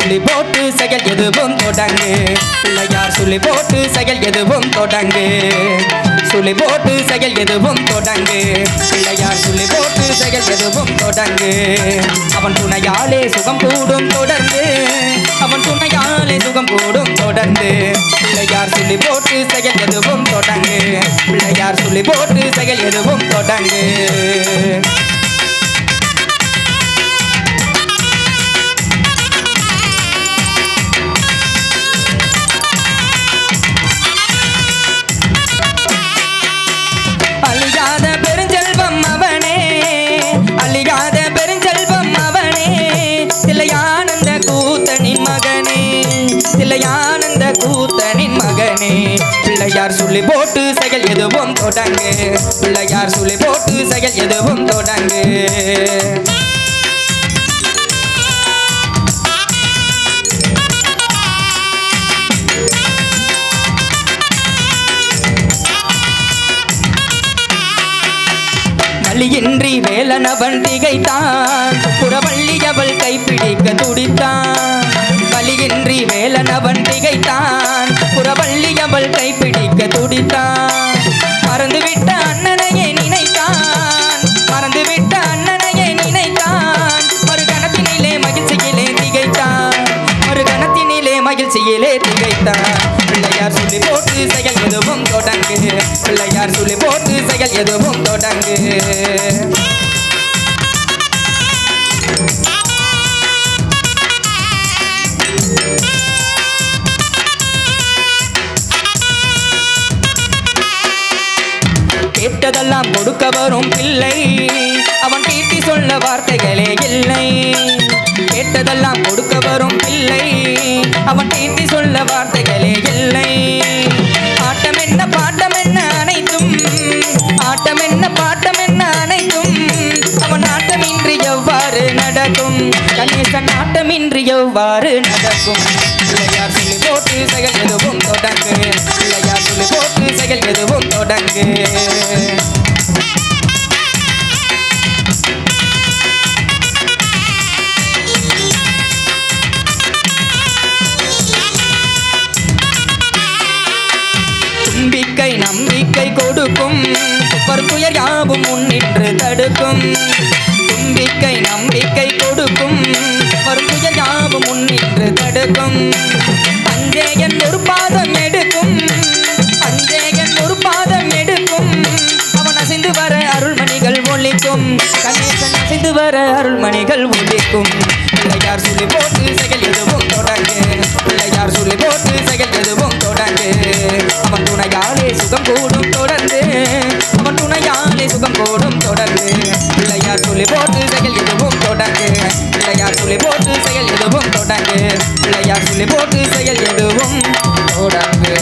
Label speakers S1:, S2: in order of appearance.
S1: சொல்லி போட்டு செயல் எதுவும் தொடங்கு. பிள்ளையார் சொல்லி போட்டு செயல் எதுவும் தொடங்கு. சொல்லி போட்டு செயல் எதுவும் தொடங்கு. பிள்ளையார் சொல்லி போட்டு செயல் எதுவும் தொடங்கு. அவன் துணையாலே சுகம் கூடும் தொடர்ந்து. அவன் துணையாலே சுகம் கூடும் தொடர்ந்து. பிள்ளையார் சொல்லி போட்டு செயல் எதுவும் தொடங்கு. பிள்ளையார் சொல்லி போட்டு செயல் எதுவும் தொடங்கு. தொடங்கு. பிள்ளையார் சொல்லி போட்டு செயல் எதுவும் தொடங்கு. வழியின்றி வேலனவன் திகைத்தான் புறவள்ளி அவள் கைப்பிடிக்க துடித்தான். வழியின்றி வேலனவன் திகைத்தான் புறவள்ளி அவள் கைப்பிடிக்க துடித்தான். கேட்டதெல்லாம் கொடுக்க வரும் பிள்ளை. அவன் தீட்டி சொன்ன வார்த்தைகள் ஆட்டமின்றி எவ்வாறு நடக்கும். பிள்ளையார் சொல்லி போட்டு செயல் எதுவும் தொடங்கு. பிள்ளையார் சொல்லி போட்டு செயல் எதுவும் தொடங்கு. நம்பிக்கை நம்பிக்கை கொடுக்கும். துயர் யாவும் முன்னின்று தடுக்கும். நம்பிக்கை நம்பிக்கை கொடுக்கும். தடுக்கும் அஞ்சேயன் ஒரு பாதம் எடுக்கும். அஞ்சேயன் ஒரு பாதம் எடுக்கும். அவன் அசைந்து வர அருள்மணிகள் ஒழிக்கும் கணேசன் அசைந்து வர அருள்மணிகள் ஒழிக்கும் பிள்ளையார் சொல்லி போட்டு செயல் எதுவும் தொடங்கு. பிள்ளையார் சொல்லி போட்டு செயல் எதுவும் தொடங்கு. அவன் துணையாலே சுகம் கூடும் தொடர்ந்து அவன் துணையாலே சுகம் கூடும் தொடர்ந்து பிள்ளையார் சொல்லி போட்டு செயல் எதுவும் தொடங்கு. பிள்ளையார் சொல்லி போட்டு தொடங்கு போட்டு செயல் எதுவும் தொடங்கு